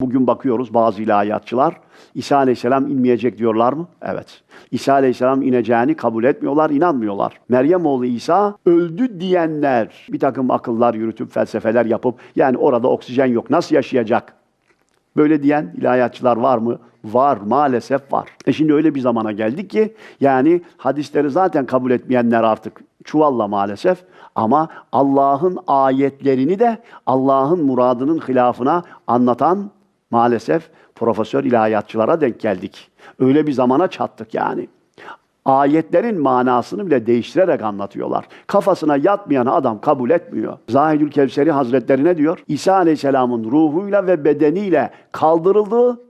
Bugün bakıyoruz bazı ilahiyatçılar İsa Aleyhisselam inmeyecek diyorlar mı? Evet. İsa Aleyhisselam ineceğini kabul etmiyorlar, inanmıyorlar. Meryem oğlu İsa öldü diyenler bir takım akıllar yürütüp felsefeler yapıp yani orada oksijen yok nasıl yaşayacak? Böyle diyen ilahiyatçılar var mı? Var, maalesef var. E şimdi öyle bir zamana geldik ki yani hadisleri zaten kabul etmeyenler artık çuvalla maalesef ama Allah'ın ayetlerini de Allah'ın muradının hilafına anlatan maalesef profesör ilahiyatçılara denk geldik. Öyle bir zamana çattık yani. Ayetlerin manasını bile değiştirerek anlatıyorlar. Kafasına yatmayan adam kabul etmiyor. Zahidül Kevseri Hazretleri ne diyor? İsa Aleyhisselam'ın ruhuyla ve bedeniyle kaldırıldığı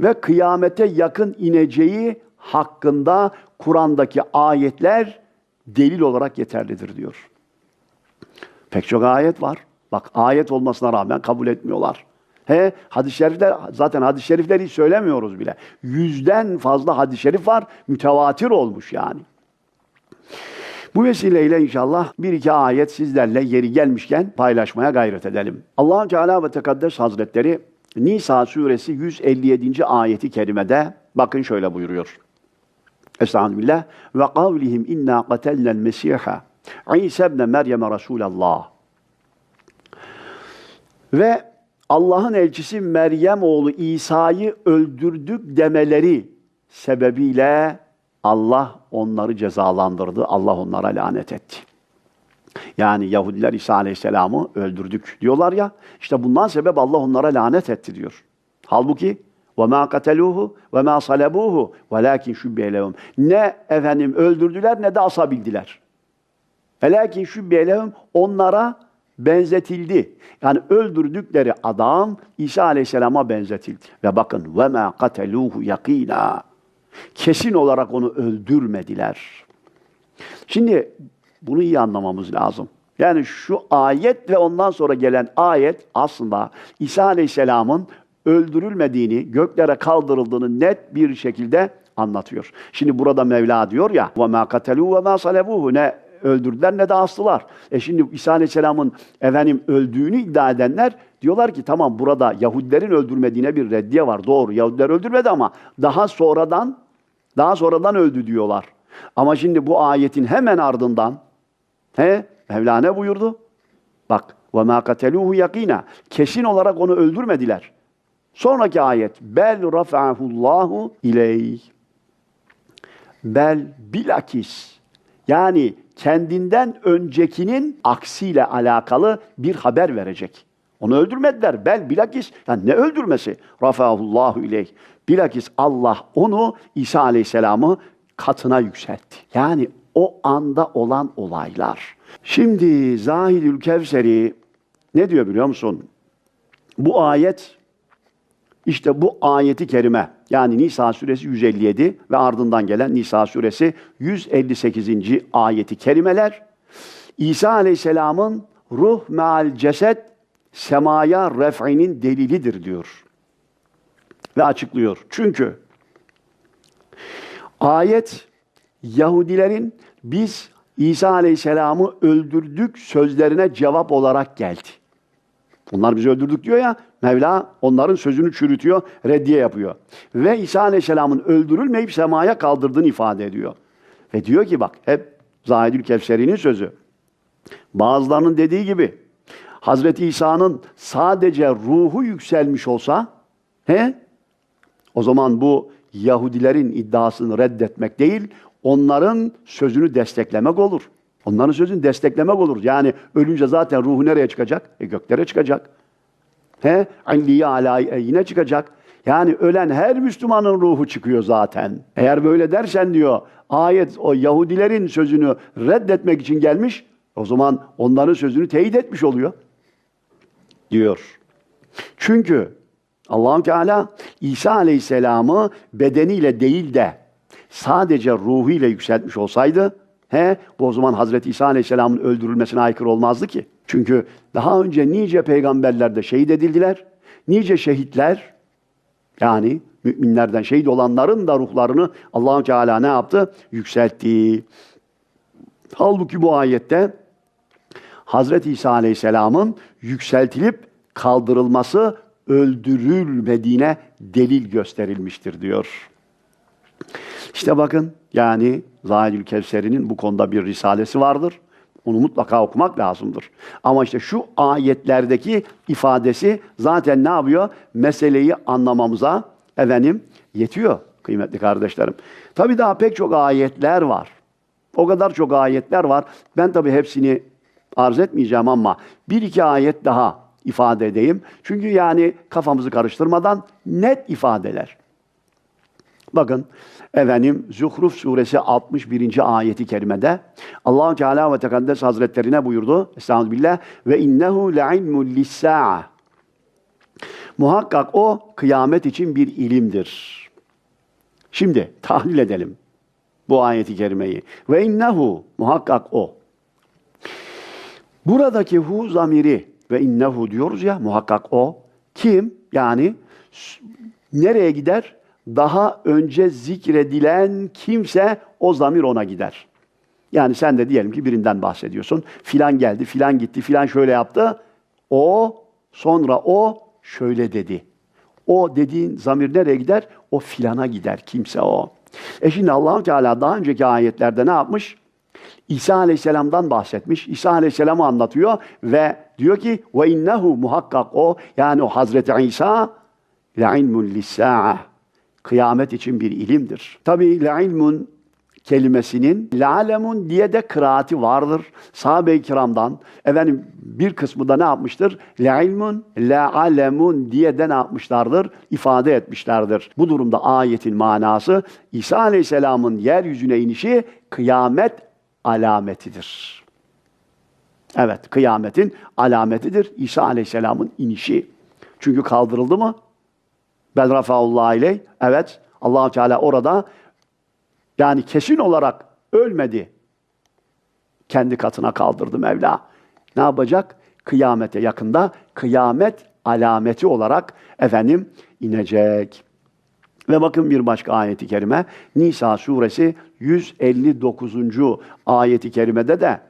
ve kıyamete yakın ineceği hakkında Kur'an'daki ayetler delil olarak yeterlidir diyor. Pek çok ayet var. Bak ayet olmasına rağmen kabul etmiyorlar. He, hadis-i şerifler, zaten hadis-i şerifleri hiç söylemiyoruz bile. Yüzden fazla hadis-i şerif var, mütevatir olmuş yani. Bu vesileyle inşallah bir iki ayet sizlerle yeri gelmişken paylaşmaya gayret edelim. allah Teala ve Tekaddes Hazretleri Nisa suresi 157. ayeti kerimede bakın şöyle buyuruyor. Estağfirullah ve kavlihim inna qatelnel mesiha İsa ibn Meryem Resulallah. Ve Allah'ın elçisi Meryem oğlu İsa'yı öldürdük demeleri sebebiyle Allah onları cezalandırdı. Allah onlara lanet etti. Yani Yahudiler İsa Aleyhisselam'ı öldürdük diyorlar ya. İşte bundan sebep Allah onlara lanet etti diyor. Halbuki وَمَا قَتَلُوهُ وَمَا صَلَبُوهُ وَلَاكِنْ شُبِّهَ لَهُمْ Ne efendim öldürdüler ne de asabildiler. Velakin şübbiye lehum onlara benzetildi. Yani öldürdükleri adam İsa Aleyhisselam'a benzetildi. Ve bakın ve ma kateluhu yakina. Kesin olarak onu öldürmediler. Şimdi bunu iyi anlamamız lazım. Yani şu ayet ve ondan sonra gelen ayet aslında İsa Aleyhisselam'ın öldürülmediğini, göklere kaldırıldığını net bir şekilde anlatıyor. Şimdi burada Mevla diyor ya ve ma kateluhu ve ma salebuhu ne öldürdüler ne de astılar. E şimdi İsa Aleyhisselam'ın efendim öldüğünü iddia edenler diyorlar ki tamam burada Yahudilerin öldürmediğine bir reddiye var. Doğru Yahudiler öldürmedi ama daha sonradan daha sonradan öldü diyorlar. Ama şimdi bu ayetin hemen ardından he Mevla ne buyurdu? Bak ve ma kateluhu yakina. Kesin olarak onu öldürmediler. Sonraki ayet bel rafa'ahullahu ileyh. Bel bilakis. Yani kendinden öncekinin aksiyle alakalı bir haber verecek. Onu öldürmediler. Bel bilakis. Yani ne öldürmesi? Rafa'ahullahu ileyh. Bilakis Allah onu İsa Aleyhisselam'ı katına yükseltti. Yani o anda olan olaylar. Şimdi Zahidül Kevseri ne diyor biliyor musun? Bu ayet işte bu ayeti kerime yani Nisa suresi 157 ve ardından gelen Nisa suresi 158. ayeti kerimeler İsa aleyhisselamın ruh meal ceset semaya ref'inin delilidir diyor. Ve açıklıyor. Çünkü ayet Yahudilerin biz İsa aleyhisselamı öldürdük sözlerine cevap olarak geldi. Onlar bizi öldürdük diyor ya, Mevla onların sözünü çürütüyor, reddiye yapıyor. Ve İsa Aleyhisselam'ın öldürülmeyip semaya kaldırdığını ifade ediyor. Ve diyor ki bak, hep Zahidül Kevseri'nin sözü. Bazılarının dediği gibi, Hazreti İsa'nın sadece ruhu yükselmiş olsa, he, o zaman bu Yahudilerin iddiasını reddetmek değil, onların sözünü desteklemek olur. Onların sözünü desteklemek olur. Yani ölünce zaten ruhu nereye çıkacak? E göklere çıkacak. He? Alliye ala yine çıkacak. Yani ölen her Müslümanın ruhu çıkıyor zaten. Eğer böyle dersen diyor, ayet o Yahudilerin sözünü reddetmek için gelmiş, o zaman onların sözünü teyit etmiş oluyor. Diyor. Çünkü allah Teala İsa Aleyhisselam'ı bedeniyle değil de sadece ruhuyla yükseltmiş olsaydı, He, bu o zaman Hazreti İsa Aleyhisselam'ın öldürülmesine aykırı olmazdı ki. Çünkü daha önce nice peygamberler de şehit edildiler. Nice şehitler yani müminlerden şehit olanların da ruhlarını Allahu Teala ne yaptı? Yükseltti. Halbuki bu ayette Hazreti İsa Aleyhisselam'ın yükseltilip kaldırılması öldürülmediğine delil gösterilmiştir diyor. İşte bakın yani Zahidül Kevseri'nin bu konuda bir risalesi vardır. Onu mutlaka okumak lazımdır. Ama işte şu ayetlerdeki ifadesi zaten ne yapıyor? Meseleyi anlamamıza efendim yetiyor kıymetli kardeşlerim. Tabi daha pek çok ayetler var. O kadar çok ayetler var. Ben tabi hepsini arz etmeyeceğim ama bir iki ayet daha ifade edeyim. Çünkü yani kafamızı karıştırmadan net ifadeler. Bakın efendim Zuhruf suresi 61. ayeti kerimede Allahu Teala ve Tekaddes Hazretleri ne buyurdu? Estağfirullah ve innehu le'ilmul lis-sa'a. Muhakkak o kıyamet için bir ilimdir. Şimdi tahlil edelim bu ayeti kerimeyi. Ve innehu muhakkak o. Buradaki hu zamiri ve innehu diyoruz ya muhakkak o. Kim? Yani nereye gider? Daha önce zikredilen kimse o zamir ona gider. Yani sen de diyelim ki birinden bahsediyorsun. Filan geldi, filan gitti, filan şöyle yaptı. O, sonra o şöyle dedi. O dediğin zamir nereye gider? O filana gider. Kimse o. E şimdi allah Teala daha önceki ayetlerde ne yapmış? İsa Aleyhisselam'dan bahsetmiş. İsa Aleyhisselam'ı anlatıyor ve diyor ki ve innehu muhakkak o yani o Hazreti İsa le ilmun lis-sa'a. Kıyamet için bir ilimdir. Tabi le ilmun kelimesinin lalemun diye de kıraati vardır. Sahabe-i kiramdan efendim bir kısmı da ne yapmıştır? Le ilmun, le alemun diye de ne yapmışlardır? İfade etmişlerdir. Bu durumda ayetin manası İsa Aleyhisselam'ın yeryüzüne inişi kıyamet alametidir. Evet, kıyametin alametidir İsa Aleyhisselam'ın inişi. Çünkü kaldırıldı mı? Bel rafaullah ileyh. Evet, allah Teala orada yani kesin olarak ölmedi. Kendi katına kaldırdı Mevla. Ne yapacak? Kıyamete yakında kıyamet alameti olarak efendim inecek. Ve bakın bir başka ayeti kerime Nisa suresi 159. ayeti kerimede de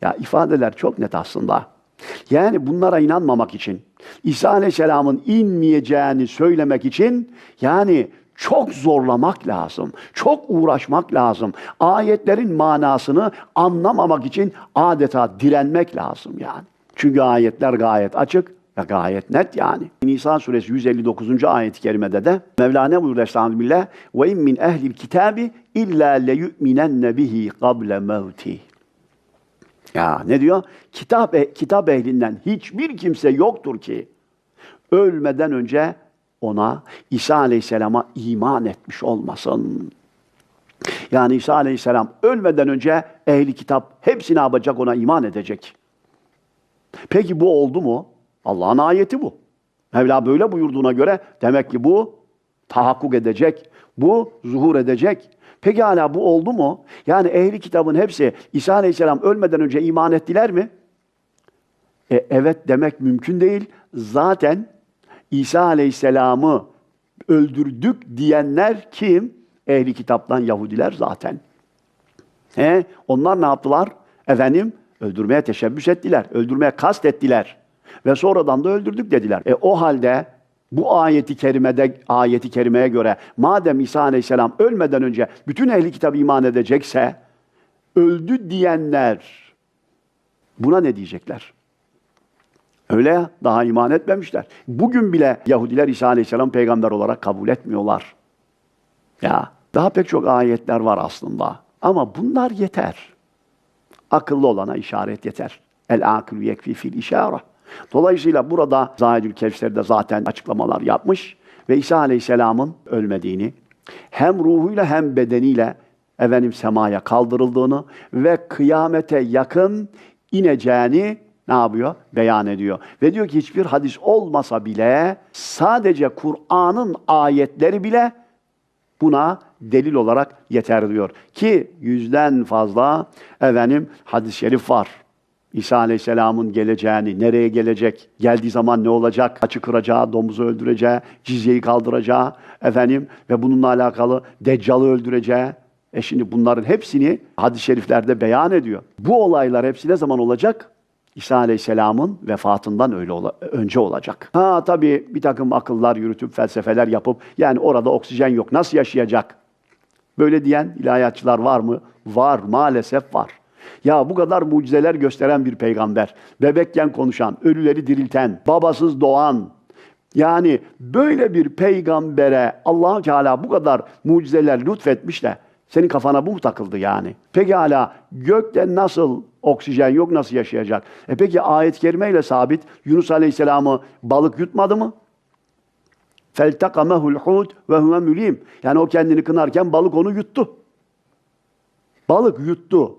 ya ifadeler çok net aslında. Yani bunlara inanmamak için, İsa Aleyhisselam'ın inmeyeceğini söylemek için yani çok zorlamak lazım. Çok uğraşmak lazım. Ayetlerin manasını anlamamak için adeta direnmek lazım yani. Çünkü ayetler gayet açık ve gayet net yani. Nisa suresi 159. ayet-i kerimede de Mevla ne buyurdu Estağfirullah? Ve in min ehlil kitabi illa le yu'minenne bihi kable. Ya ne diyor? Kitap e- kitap ehlinden hiçbir kimse yoktur ki ölmeden önce ona İsa Aleyhisselam'a iman etmiş olmasın. Yani İsa Aleyhisselam ölmeden önce ehli kitap hepsi ne yapacak ona iman edecek. Peki bu oldu mu? Allah'ın ayeti bu. Mevla böyle buyurduğuna göre demek ki bu tahakkuk edecek. Bu zuhur edecek. Peki hala bu oldu mu? Yani ehli kitabın hepsi İsa Aleyhisselam ölmeden önce iman ettiler mi? E, evet demek mümkün değil. Zaten İsa Aleyhisselam'ı öldürdük diyenler kim? Ehli kitaptan Yahudiler zaten. He? Onlar ne yaptılar? Efendim öldürmeye teşebbüs ettiler. Öldürmeye kast ettiler. Ve sonradan da öldürdük dediler. E o halde bu ayeti kerimede ayeti kerimeye göre madem İsa Aleyhisselam ölmeden önce bütün ehli kitap iman edecekse öldü diyenler buna ne diyecekler? Öyle ya, daha iman etmemişler. Bugün bile Yahudiler İsa Aleyhisselam peygamber olarak kabul etmiyorlar. Ya, daha pek çok ayetler var aslında. Ama bunlar yeter. Akıllı olana işaret yeter. El aklu yekfi fil işare. Dolayısıyla burada Zahidül Kevser'de zaten açıklamalar yapmış ve İsa Aleyhisselam'ın ölmediğini hem ruhuyla hem bedeniyle efendim semaya kaldırıldığını ve kıyamete yakın ineceğini ne yapıyor? Beyan ediyor. Ve diyor ki hiçbir hadis olmasa bile sadece Kur'an'ın ayetleri bile buna delil olarak yeter diyor. Ki yüzden fazla efendim hadis-i şerif var. İsa Aleyhisselam'ın geleceğini, nereye gelecek, geldiği zaman ne olacak, açı kıracağı, domuzu öldüreceği, cizyeyi kaldıracağı efendim ve bununla alakalı Deccal'ı öldüreceği. E şimdi bunların hepsini hadis-i şeriflerde beyan ediyor. Bu olaylar hepsi ne zaman olacak? İsa Aleyhisselam'ın vefatından öyle ola- önce olacak. Ha tabii bir takım akıllar yürütüp felsefeler yapıp yani orada oksijen yok nasıl yaşayacak? Böyle diyen ilahiyatçılar var mı? Var maalesef var. Ya bu kadar mucizeler gösteren bir peygamber, bebekken konuşan, ölüleri dirilten, babasız doğan, yani böyle bir peygambere allah Teala bu kadar mucizeler lütfetmiş de senin kafana bu mu takıldı yani? Peki hala gökte nasıl oksijen yok nasıl yaşayacak? E peki ayet-i kerimeyle sabit Yunus Aleyhisselam'ı balık yutmadı mı? فَالْتَقَمَهُ الْحُوتُ وَهُوَ mülim. Yani o kendini kınarken balık onu yuttu. Balık yuttu.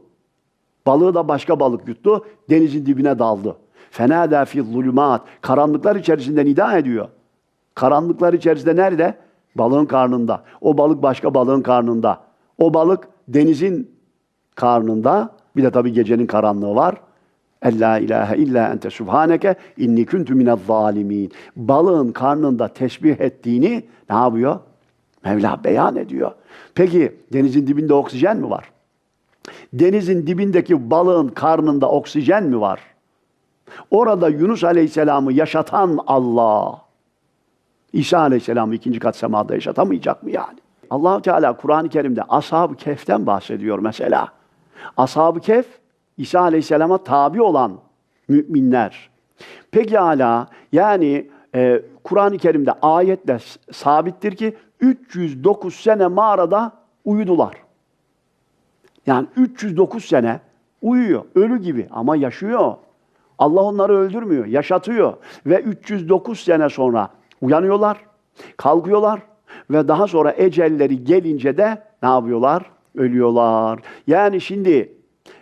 Balığı da başka balık yuttu. Denizin dibine daldı. Fenâdâ fî zulümât. Karanlıklar içerisinde nida ediyor. Karanlıklar içerisinde nerede? Balığın karnında. O balık başka balığın karnında. O balık denizin karnında. Bir de tabii gecenin karanlığı var. Ella ilahe illa ente subhaneke inni kuntu minez zalimin. Balığın karnında tesbih ettiğini ne yapıyor? Mevla beyan ediyor. Peki denizin dibinde oksijen mi var? Denizin dibindeki balığın karnında oksijen mi var? Orada Yunus Aleyhisselam'ı yaşatan Allah, İsa Aleyhisselam'ı ikinci kat semada yaşatamayacak mı yani? allah Teala Kur'an-ı Kerim'de Ashab-ı Kehf'ten bahsediyor mesela. Ashab-ı Kehf, İsa Aleyhisselam'a tabi olan müminler. Pekala yani e, Kur'an-ı Kerim'de ayetle sabittir ki 309 sene mağarada uyudular. Yani 309 sene uyuyor, ölü gibi ama yaşıyor. Allah onları öldürmüyor, yaşatıyor. Ve 309 sene sonra uyanıyorlar, kalkıyorlar ve daha sonra ecelleri gelince de ne yapıyorlar? Ölüyorlar. Yani şimdi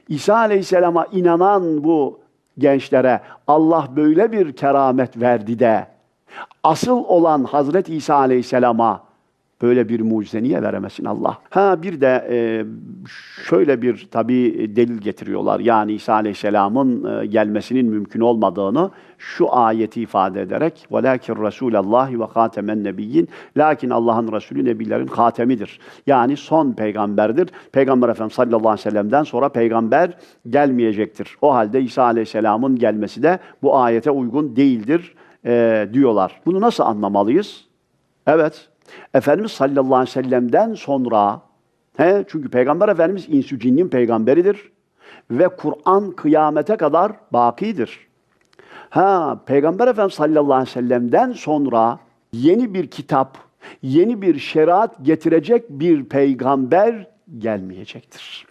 İsa Aleyhisselam'a inanan bu gençlere Allah böyle bir keramet verdi de asıl olan Hazreti İsa Aleyhisselam'a Böyle bir mucize niye veremesin Allah? Ha bir de e, şöyle bir tabii delil getiriyorlar. Yani İsa Aleyhisselam'ın e, gelmesinin mümkün olmadığını şu ayeti ifade ederek وَلَاكِنْ رَسُولَ اللّٰهِ وَخَاتَمَ النَّبِيِّينَ Lakin Allah'ın Resulü Nebilerin hatemidir. Yani son peygamberdir. Peygamber Efendimiz sallallahu aleyhi ve sellem'den sonra peygamber gelmeyecektir. O halde İsa Aleyhisselam'ın gelmesi de bu ayete uygun değildir e, diyorlar. Bunu nasıl anlamalıyız? Evet. Efendimiz sallallahu aleyhi ve sellem'den sonra he, çünkü Peygamber Efendimiz insü cinnin peygamberidir ve Kur'an kıyamete kadar bakidir. Ha, Peygamber Efendimiz sallallahu aleyhi ve sellem'den sonra yeni bir kitap, yeni bir şeriat getirecek bir peygamber gelmeyecektir.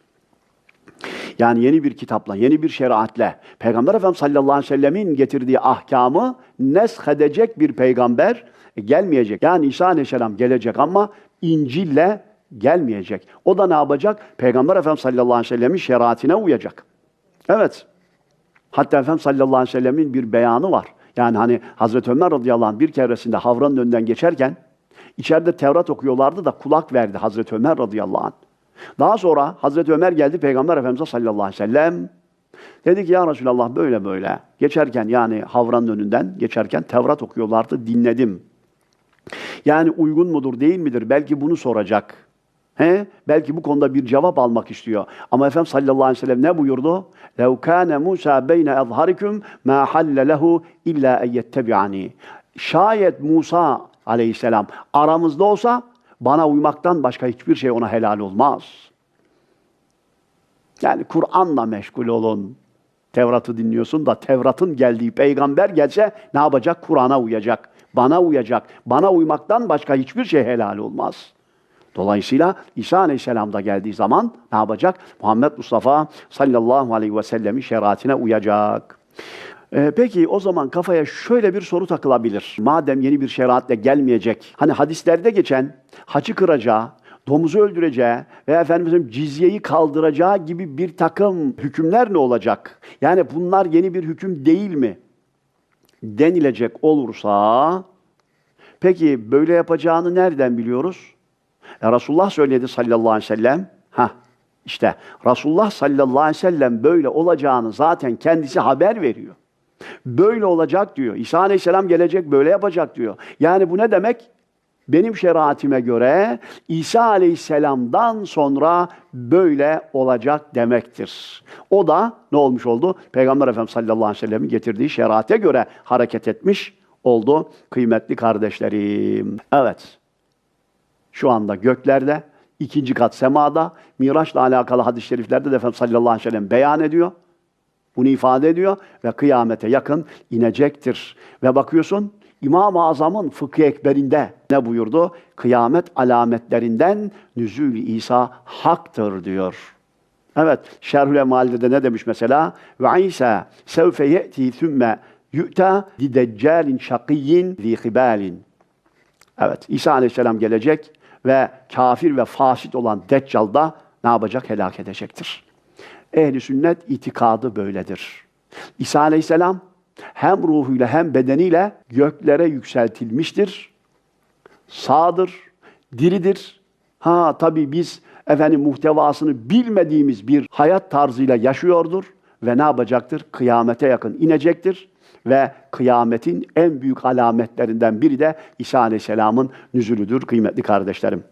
Yani yeni bir kitapla, yeni bir şeriatle Peygamber Efendimiz sallallahu aleyhi ve sellemin getirdiği ahkamı nesh edecek bir peygamber gelmeyecek. Yani İsa aleyhisselam gelecek ama İncil'le gelmeyecek. O da ne yapacak? Peygamber Efendimiz sallallahu aleyhi ve sellemin şeriatine uyacak. Evet. Hatta Efendimiz sallallahu aleyhi ve sellemin bir beyanı var. Yani hani Hazreti Ömer radıyallahu anh bir keresinde havranın önünden geçerken içeride Tevrat okuyorlardı da kulak verdi Hazreti Ömer radıyallahu anh. Daha sonra Hazreti Ömer geldi Peygamber Efendimiz'e sallallahu aleyhi ve sellem. Dedi ki ya Resulallah böyle böyle. Geçerken yani havranın önünden geçerken Tevrat okuyorlardı dinledim. Yani uygun mudur değil midir? Belki bunu soracak. He? Belki bu konuda bir cevap almak istiyor. Ama Efendimiz sallallahu aleyhi ve sellem ne buyurdu? لَوْ كَانَ مُوسَى بَيْنَ اَظْهَرِكُمْ مَا حَلَّ لَهُ اِلَّا اَنْ يَتَّبِعَنِي Şayet Musa aleyhisselam aramızda olsa bana uymaktan başka hiçbir şey ona helal olmaz. Yani Kur'an'la meşgul olun. Tevrat'ı dinliyorsun da Tevrat'ın geldiği peygamber gelse ne yapacak? Kur'an'a uyacak. Bana uyacak. Bana uymaktan başka hiçbir şey helal olmaz. Dolayısıyla İsa Aleyhisselam da geldiği zaman ne yapacak? Muhammed Mustafa sallallahu aleyhi ve sellemin şeriatine uyacak. Ee, peki o zaman kafaya şöyle bir soru takılabilir. Madem yeni bir şeriatle gelmeyecek, hani hadislerde geçen haçı kıracağı, domuzu öldüreceği ve Efendimizin cizyeyi kaldıracağı gibi bir takım hükümler ne olacak? Yani bunlar yeni bir hüküm değil mi? Denilecek olursa, peki böyle yapacağını nereden biliyoruz? E, Resulullah söyledi sallallahu aleyhi ve sellem. Ha işte Resulullah sallallahu aleyhi ve sellem böyle olacağını zaten kendisi haber veriyor. Böyle olacak diyor. İsa aleyhisselam gelecek böyle yapacak diyor. Yani bu ne demek? Benim şeriatime göre İsa Aleyhisselam'dan sonra böyle olacak demektir. O da ne olmuş oldu? Peygamber Efendimiz sallallahu aleyhi ve sellem'in getirdiği şeriate göre hareket etmiş oldu kıymetli kardeşlerim. Evet. Şu anda göklerde, ikinci kat semada, Miraç'la alakalı hadis-i şeriflerde de Efendimiz sallallahu aleyhi ve sellem beyan ediyor. Bunu ifade ediyor ve kıyamete yakın inecektir. Ve bakıyorsun İmam-ı Azam'ın fıkıh ekberinde ne buyurdu? Kıyamet alametlerinden nüzül İsa haktır diyor. Evet, Şerhül Emal'de de ne demiş mesela? Ve İsa sevfe ye'ti thümme yu'ta li deccalin şakiyyin zi. Evet, İsa Aleyhisselam gelecek ve kafir ve fasit olan Deccal da ne yapacak? Helak edecektir. Ehli sünnet itikadı böyledir. İsa Aleyhisselam hem ruhuyla hem bedeniyle göklere yükseltilmiştir. Sağdır, diridir. Ha tabii biz efendim muhtevasını bilmediğimiz bir hayat tarzıyla yaşıyordur ve ne yapacaktır? Kıyamete yakın inecektir ve kıyametin en büyük alametlerinden biri de İsa Aleyhisselam'ın nüzulüdür kıymetli kardeşlerim.